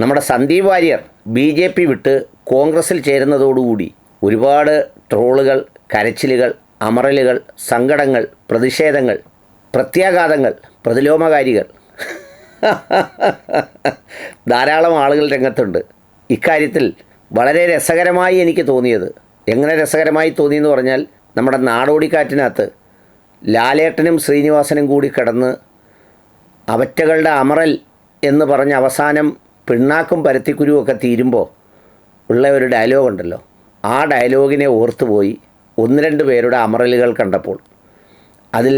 നമ്മുടെ Sandeep Warrier B J P വിട്ട് കോൺഗ്രസിൽ ചേരുന്നതോടുകൂടി ഒരുപാട് ട്രോളുകൾ കരച്ചിലുകൾ അമറലുകൾ സങ്കടങ്ങൾ പ്രതിഷേധങ്ങൾ പ്രത്യാഘാതങ്ങൾ പ്രതിലോമകാരികൾ. ധാരാളം ആളുകൾ രംഗത്തുണ്ട്. ഇക്കാര്യത്തിൽ വളരെ രസകരമായി എനിക്ക് തോന്നിയത്. എങ്ങനെ രസകരമായി തോന്നിയെന്ന് പറഞ്ഞാൽ നമ്മുടെ നാടോടിക്കാറ്റിനകത്ത് ലാലേട്ടനും ശ്രീനിവാസനും കൂടി കിടന്ന് അവറ്റകളുടെ അമറൽ എന്ന് പറഞ്ഞ് അവസാനം പിണ്ണാക്കും പരത്തിക്കുരുവും ഒക്കെ തീരുമ്പോൾ ഉള്ള ഒരു ഡയലോഗ് ഉണ്ടല്ലോ ആ ഡയലോഗിനെ ഓർത്തുപോയി ഒന്ന് രണ്ട് പേരുടെ അമറലുകൾ കണ്ടപ്പോൾ. അതിൽ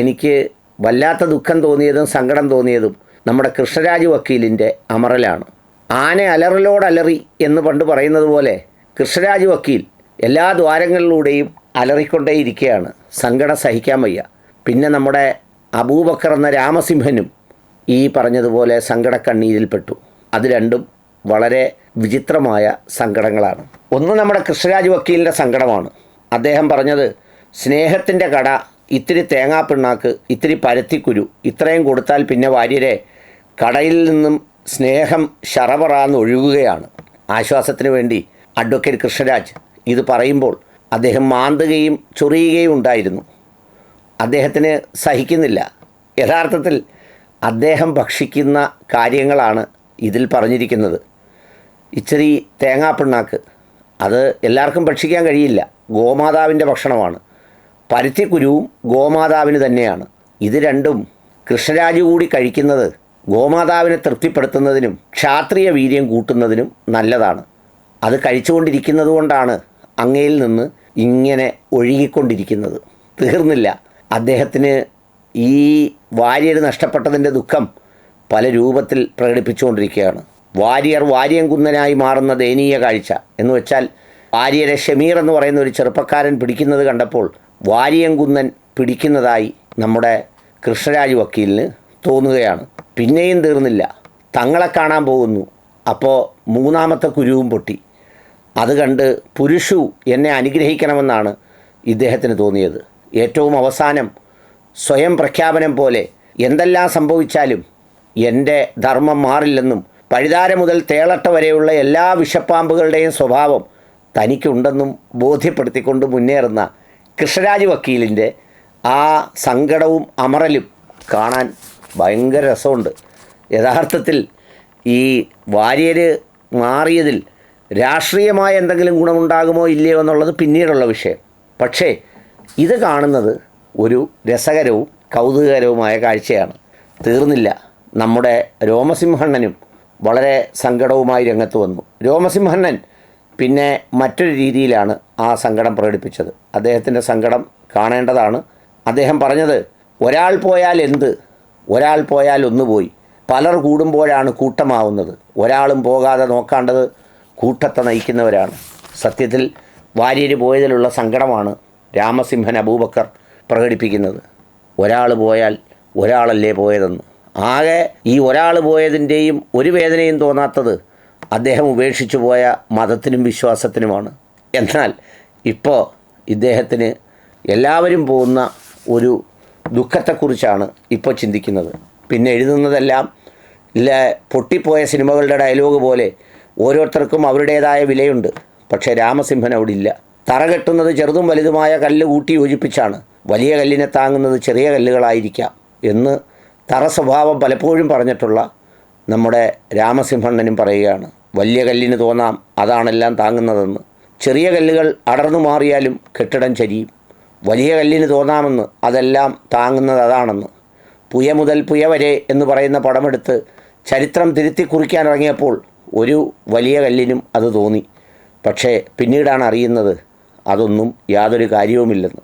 എനിക്ക് വല്ലാത്ത ദുഃഖം തോന്നിയതും സങ്കടം തോന്നിയതും നമ്മുടെ കൃഷ്ണരാജ് വക്കീലിന്റെ അമറലാണ്. ആന അലറലോട് അലറി എന്ന് പണ്ട് പറയുന്നത് പോലെ കൃഷ്ണരാജ് വക്കീൽ എല്ലാ ദ്വാരങ്ങളിലൂടെയും അലറിക്കൊണ്ടേയിരിക്കുകയാണ് സങ്കടം സഹിക്കാൻ വയ്യ. പിന്നെ നമ്മുടെ അബൂബക്കർ എന്ന രാമസിംഹനും ഈ പറഞ്ഞതുപോലെ സങ്കടക്കണ്ണീരിൽപ്പെട്ടു. അത് രണ്ടും വളരെ വിചിത്രമായ സങ്കടങ്ങളാണ്. ഒന്ന് നമ്മുടെ കൃഷ്ണരാജ് വക്കീലിന്റെ സങ്കടമാണ്. അദ്ദേഹം പറഞ്ഞത് സ്നേഹത്തിന്റെ കട ഇത്തിരി തേങ്ങാപ്പിണ്ണാക്ക് ഇത്തിരി പരത്തിക്കുരു ഇത്രയും കൊടുത്താൽ പിന്നെ വാര്യരെ കടയിൽ നിന്നും സ്നേഹം ശറപറാന്ന് ഒഴുകുകയാണ്. ആശ്വാസത്തിന് വേണ്ടി അഡ്വക്കേറ്റ് കൃഷ്ണരാജ് ഇത് പറയുമ്പോൾ അദ്ദേഹം മാന്തുകയും ചൊറിയുകയും ഉണ്ടായിരുന്നു. അദ്ദേഹത്തിന് സഹിക്കുന്നില്ല. യഥാർത്ഥത്തിൽ അദ്ദേഹം ഭക്ഷിക്കുന്ന കാര്യങ്ങളാണ് ഇതിൽ പറഞ്ഞിരിക്കുന്നത്. ഇച്ചിരി തേങ്ങാപ്പിണ്ണാക്ക്. അത് എല്ലാവർക്കും ഭക്ഷിക്കാൻ കഴിയില്ല. ഗോമാതാവിന്റെ ഭക്ഷണമാണ്. പരുത്തിക്കുരുവും ഗോമാതാവിന് തന്നെയാണ്. ഇത് രണ്ടും കൃഷ്ണരാജ് കൂടി കഴിക്കുന്നത് ഗോമാതാവിനെ തൃപ്തിപ്പെടുത്തുന്നതിനും ക്ഷാത്രിയ വീര്യം കൂട്ടുന്നതിനും നല്ലതാണ്. അത് കഴിച്ചുകൊണ്ടിരിക്കുന്നത് കൊണ്ടാണ് അങ്ങയിൽ നിന്ന് ഇങ്ങനെ ഒഴുകിക്കൊണ്ടിരിക്കുന്നത്. തീർന്നില്ല. അദ്ദേഹത്തിന് ഈ വാര്യർ നഷ്ടപ്പെട്ടതിന്റെ ദുഃഖം പല രൂപത്തിൽ പ്രകടിപ്പിച്ചുകൊണ്ടിരിക്കുകയാണ്. വാര്യർ വാര്യംകുന്നനായി മാറുന്ന ദയനീയ കാഴ്ച എന്ന് വെച്ചാൽ വാര്യരെ ഷമീർ എന്ന് പറയുന്ന ഒരു ചെറുപ്പക്കാരൻ പിടിക്കുന്നത് കണ്ടപ്പോൾ വാര്യംകുന്നൻ പിടിക്കുന്നതായി നമ്മുടെ കൃഷ്ണരാജ് വക്കീലിന് തോന്നുകയാണ്. പിന്നെയും തീർന്നില്ല. തങ്ങളെ കാണാൻ പോകുന്നു. അപ്പോൾ മൂന്നാമത്തെ കുരുവും പൊട്ടി. അത് കണ്ട് പുരുഷു എന്നെ അനുഗ്രഹിക്കണമെന്നാണ് ഇദ്ദേഹത്തിന് തോന്നിയത്. ഏറ്റവും അവസാനം സ്വയം പ്രഖ്യാപനം പോലെ എന്തെല്ലാം സംഭവിച്ചാലും എന്റെ ധർമ്മം മാറില്ലെന്നും പഴുതാര മുതൽ തേളട്ട വരെയുള്ള എല്ലാ വിഷപ്പാമ്പുകളുടെയും സ്വഭാവം തനിക്കുണ്ടെന്നും ബോധ്യപ്പെടുത്തിക്കൊണ്ട് മുന്നേറുന്ന കൃഷ്ണരാജ് വക്കീലിന്റെ ആ സങ്കടവും അമറലും കാണാൻ ഭയങ്കര രസമുണ്ട്. യഥാർത്ഥത്തിൽ ഈ വാര്യര് മാറിയതിൽ രാഷ്ട്രീയമായ എന്തെങ്കിലും ഗുണമുണ്ടാകുമോ ഇല്ലയോ എന്നുള്ളത് പിന്നീടുള്ള വിഷയം. പക്ഷേ ഇത് കാണുന്നത് ഒരു രസകരവും കൗതുകകരവുമായ കാഴ്ചയാണ്. തീർന്നില്ല. നമ്മുടെ രോമസിംഹണ്ണനും വളരെ സങ്കടവുമായി രംഗത്ത് വന്നു. രോമസിംഹണ്ണൻ പിന്നെ മറ്റൊരു രീതിയിലാണ് ആ സങ്കടം പ്രകടിപ്പിച്ചത്. അദ്ദേഹത്തിന്റെ സങ്കടം കാണേണ്ടതാണ്. അദ്ദേഹം പറഞ്ഞത് ഒരാൾ പോയാൽ എന്ത്? ഒരാൾ പോയാൽ ഒന്ന് പോയി. പലർ കൂടുമ്പോഴാണ് കൂട്ടമാവുന്നത്. ഒരാളും പോകാതെ നോക്കാണ്ടത് കൂട്ടത്തെ നയിക്കുന്നവരാണ്. സത്യത്തിൽ വാര്യര് പോയതിലുള്ള സങ്കടമാണ് രാമസിംഹൻ അബൂബക്കർ പ്രകടിപ്പിക്കുന്നത്. ഒരാൾ പോയാൽ ഒരാളല്ലേ പോയതെന്ന്. ആകെ ഈ ഒരാൾ പോയതിന്റെയും ഒരു വേദനയും തോന്നാത്തത് അദ്ദേഹം ഉപേക്ഷിച്ചു പോയ മതത്തിനും വിശ്വാസത്തിനുമാണ്. എന്നാൽ ഇപ്പോൾ ഇദ്ദേഹത്തിന് എല്ലാവരും പോകുന്ന ഒരു ദുഃഖത്തെക്കുറിച്ചാണ് ഇപ്പോൾ ചിന്തിക്കുന്നത്. പിന്നെ എഴുതുന്നതെല്ലാം ഇല്ല പൊട്ടിപ്പോയ സിനിമകളുടെ ഡയലോഗ് പോലെ ഓരോരുത്തർക്കും അവരുടേതായ വിലയുണ്ട്. പക്ഷേ രാമസിംഹൻ അവിടെ ഇല്ല. തറ കെട്ടുന്നത് ചെറുതും വലുതുമായ കല്ല് കൂട്ടി യോജിപ്പിച്ചാണ്. വലിയ കല്ലിനെ താങ്ങുന്നത് ചെറിയ കല്ലുകളായിരിക്കാം എന്ന് തറ സ്വഭാവം പലപ്പോഴും പറഞ്ഞിട്ടുള്ള നമ്മുടെ രാമസിംഹണ്ണനും പറയുകയാണ് വലിയ കല്ലിന് തോന്നാം അതാണെല്ലാം താങ്ങുന്നതെന്ന്. ചെറിയ കല്ലുകൾ അടർന്നു മാറിയാലും കെട്ടിടം ചരിയും. വലിയ കല്ലിന് തോന്നാമെന്ന് അതെല്ലാം താങ്ങുന്നത് അതാണെന്ന്. പുയ മുതൽ പുയ വരെ എന്ന് പറയുന്ന പടമെടുത്ത് ചരിത്രം തിരുത്തി കുറിക്കാൻ ഇറങ്ങിയപ്പോൾ ഒരു വലിയ കല്ലിനും അത് തോന്നി. പക്ഷേ പിന്നീടാണ് അറിയുന്നത് അതൊന്നും യാതൊരു കാര്യവുമില്ലെന്ന്.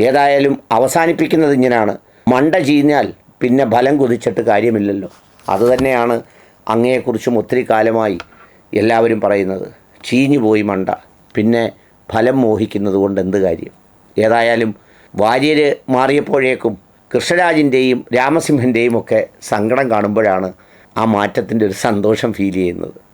ഏതായാലും അവസാനിപ്പിക്കുന്നത് ഇങ്ങനെയാണ്. മണ്ട ചീഞ്ഞാൽ പിന്നെ ഫലം കുതിച്ചിട്ട് കാര്യമില്ലല്ലോ. അതുതന്നെയാണ് അങ്ങയെക്കുറിച്ചും ഒത്തിരി കാലമായി എല്ലാവരും പറയുന്നത്. ചീഞ്ഞു പോയി മണ്ട. പിന്നെ ഫലം മോഹിക്കുന്നത് കൊണ്ട് എന്ത് കാര്യം? ഏതായാലും വാര്യര് മാറിയപ്പോഴേക്കും കൃഷ്ണരാജിന്റെയും രാമസിംഹന്റെയും ഒക്കെ സങ്കടം കാണുമ്പോഴാണ് ആ മാറ്റത്തിന്റെ ഒരു സന്തോഷം ഫീൽ ചെയ്യുന്നത്.